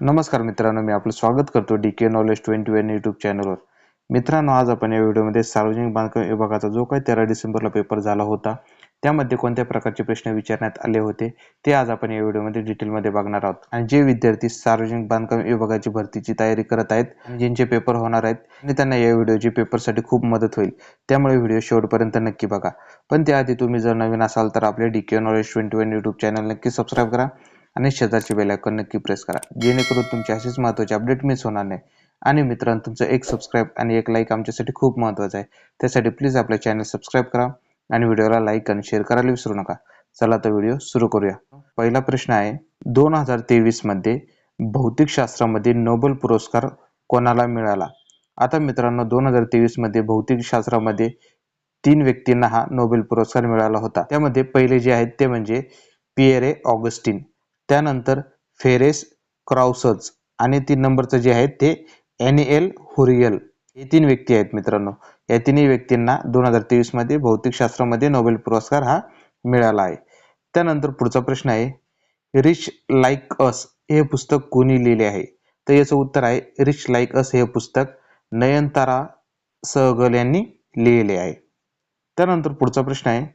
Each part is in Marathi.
नमस्कार मित्रांनो मी आपलं स्वागत करतो D K knowledge twenty one YouTube चॅनलवर मित्रांनो आज आपण या व्हिडिओमध्ये सार्वजनिक बांधकाम विभागाचा जो काही तेरा डिसेंबरला पेपर झाला होता त्यामध्ये कोणत्या प्रकारचे प्रश्न विचारण्यात आले होते ते आज आपण या व्हिडिओमध्ये डिटेलमध्ये बघणार आहोत. आणि जे विद्यार्थी सार्वजनिक बांधकाम विभागाची भरतीची तयारी करत आहेत ज्यांचे पेपर होणार आहेत आणि त्यांना या व्हिडिओची पेपरसाठी खूप मदत होईल त्यामुळे व्हिडिओ शेवटपर्यंत नक्की बघा. पण त्याआधी तुम्ही जर नवीन असाल तर आपले D K knowledge twenty one YouTube channel नक्की सबस्क्राईब करा. आणि शेजारची बेल आयकॉन नक्की प्रेस करा. जेणेकरून तुमचे असेच महत्त्वाचे अपडेट मिस होणार नाही. आणि मित्रांनो तुमचं एक सबस्क्राईब आणि एक लाईक आमच्यासाठी खूप महत्त्वाचं आहे. त्यासाठी प्लीज आपल्या चॅनल सबस्क्राईब करा आणि व्हिडिओला लाईक आणि शेअर करायला विसरू नका. चला तर व्हिडिओ सुरू करूया. पहिला प्रश्न आहे दोन हजार तेवीसमध्ये नोबेल पुरस्कार कोणाला मिळाला? आता मित्रांनो दोन हजार तेवीसमध्ये तीन व्यक्तींना हा नोबेल पुरस्कार मिळाला होता. त्यामध्ये पहिले जे आहेत ते म्हणजे पिएरे ऑगस्टिन. त्यानंतर फेरेस क्राउसच आणि तीन नंबरचं जे आहे ते एन एल हुरियल. हे तीन व्यक्ती आहेत मित्रांनो. या तिन्ही व्यक्तींना दोन हजार तेवीसमध्ये भौतिकशास्त्रामध्ये नोबेल पुरस्कार हा मिळाला आहे. त्यानंतर पुढचा प्रश्न आहे रिच लाईक अस हे पुस्तक कोणी लिहिले आहे? तर याचं उत्तर आहे रिच लाईक अस हे पुस्तक नयनतारा सहगल यांनी लिहिले आहे. त्यानंतर पुढचा प्रश्न आहे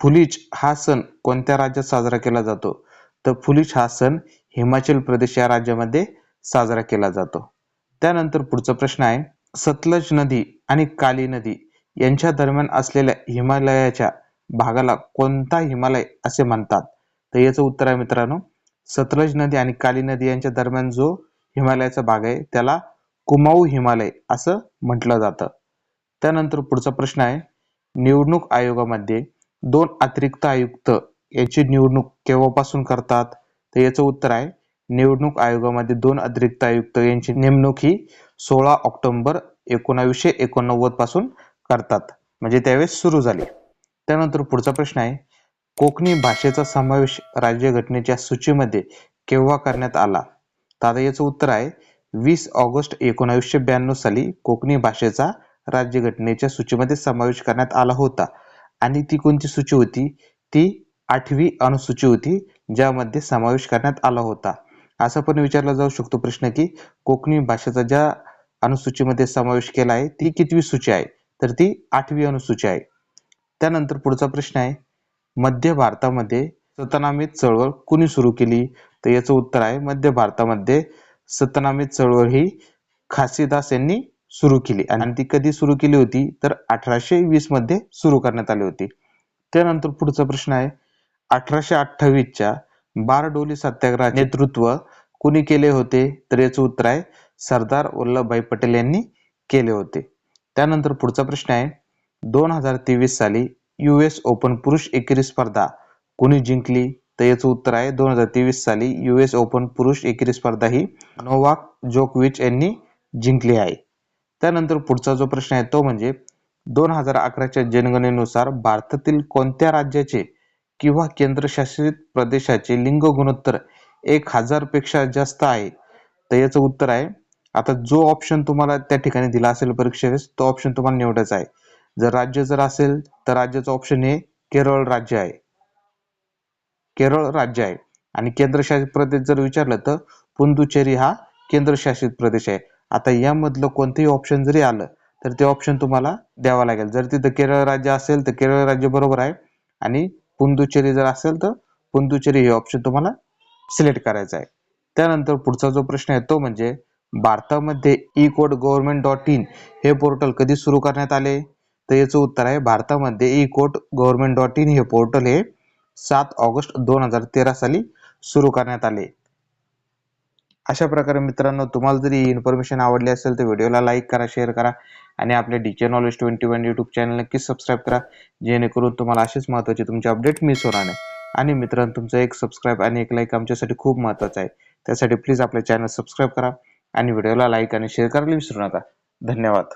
फुलीच हा सण कोणत्या राज्यात साजरा केला जातो? तर फुलिश हा सण हिमाचल प्रदेश या राज्यामध्ये साजरा केला जातो. त्यानंतर पुढचा प्रश्न आहे सतलज नदी आणि काली नदी यांच्या दरम्यान असलेल्या हिमालयाच्या भागाला कोणता हिमालय असे म्हणतात? तर याचं उत्तर आहे मित्रांनो सतलज नदी आणि काली नदी यांच्या दरम्यान जो हिमालयाचा भाग आहे त्याला कुमाऊ हिमालय असं म्हटलं जातं. त्यानंतर पुढचा प्रश्न आहे निवडणूक आयोगामध्ये दोन अतिरिक्त आयुक्त याची निवडणूक केव्हापासून करतात? तर याचं उत्तर आहे निवडणूक आयोगामध्ये दोन अतिरिक्त आयुक्त यांची नेमणूक ही सोळा ऑक्टोबर एकोणावीसशे एकोणनव्वदपासून करतात. म्हणजे त्यावेळेस सुरू झाली. त्यानंतर पुढचा प्रश्न आहे कोकणी भाषेचा समावेश राज्यघटनेच्या सूचीमध्ये केव्हा करण्यात आला? तर आता याचं उत्तर आहे वीस ऑगस्ट एकोणावीसशे ब्याण्णव साली कोकणी भाषेचा राज्यघटनेच्या सूचीमध्ये समावेश करण्यात आला होता. आणि ती कोणती सूची होती? ती आठवी अनुसूची होती ज्यामध्ये समावेश करण्यात आला होता. असा पण विचारला जाऊ शकतो प्रश्न की कोकणी भाषेचा ज्या अनुसूचीमध्ये समावेश केला आहे ती कितवी सूची आहे? तर ती आठवी अनुसूची आहे. त्यानंतर पुढचा प्रश्न आहे मध्य भारतामध्ये सतनामित चळवळ कुणी सुरू केली? तर याचं उत्तर आहे मध्य भारतामध्ये सतनामित चळवळ ही खासीदास यांनी सुरू केली. आणि ती कधी सुरू केली होती? तर अठराशे वीसमध्ये सुरू करण्यात आली होती. त्यानंतर पुढचा प्रश्न आहे अठराशे अठ्ठावीसच्या बारडोली सत्याग्रह नेतृत्व कुणी केले होते? तर याचं उत्तर आहे सरदार वल्लभभाई पटेल यांनी केले होते. त्यानंतर पुढचा प्रश्न आहे दोन हजार तेवीस साली यू एस ओपन पुरुष एकेरी स्पर्धा कुणी जिंकली? तर याचं उत्तर आहे दोन हजार तेवीस साली यू एस ओपन पुरुष एकेरी स्पर्धा ही नोवाक जोकविच यांनी जिंकली आहे. त्यानंतर पुढचा जो प्रश्न आहे तो म्हणजे दोन हजार अकराच्या जनगणनेनुसार भारतातील कोणत्या राज्याचे किंवा केंद्रशासित प्रदेशाचे लिंग गुणोत्तर एक हजारपेक्षा जास्त आहे. तर याचं उत्तर आहे आता जो ऑप्शन तुम्हाला त्या ठिकाणी दिला असेल परीक्षेस तो ऑप्शन तुम्हाला निवडायचा आहे. जर राज्य जर असेल तर राज्याचं ऑप्शन हे केरळ राज्य आहे. केरळ राज्य आहे. आणि केंद्रशासित प्रदेश जर विचारलं तर पुंदुचेरी हा केंद्रशासित प्रदेश आहे. आता यामधलं कोणतेही ऑप्शन जरी आलं तर ते ऑप्शन तुम्हाला द्यावं लागेल. जर तिथं केरळ राज्य असेल तर केरळ राज्य बरोबर आहे. आणि पुंदुचेरी जर असेल तर पुंदुचेरी हे ऑप्शन तुम्हाला सिलेक्ट करायचं आहे. त्यानंतर पुढचा जो प्रश्न आहे तो म्हणजे भारतामध्ये E code government dot in हे पोर्टल कधी सुरू करण्यात आले? तर याचं उत्तर आहे भारतामध्ये E code government dot in हे पोर्टल हे सात ऑगस्ट दोन हजार तेरा साली सुरू करण्यात आले. अशा प्रकारे मित्रांनो तुम्हाला जरी इन्फॉर्मेशन आवडली असेल तर व्हिडिओला लाईक करा शेअर करा आणि आपल्या डीचे knowledge twenty one YouTube channel नक्कीच सबस्क्राईब करा जेणेकरून तुम्हाला असेच महत्त्वाचे तुमचे अपडेट मिस होणार नाही. आणि मित्रांनो तुमचं एक सबस्क्राईब आणि एक लाईक आमच्यासाठी खूप महत्त्वाचं आहे. त्यासाठी प्लीज आपले चॅनल सबस्क्राईब करा आणि व्हिडिओला लाईक आणि शेअर करायला विसरू नका. धन्यवाद.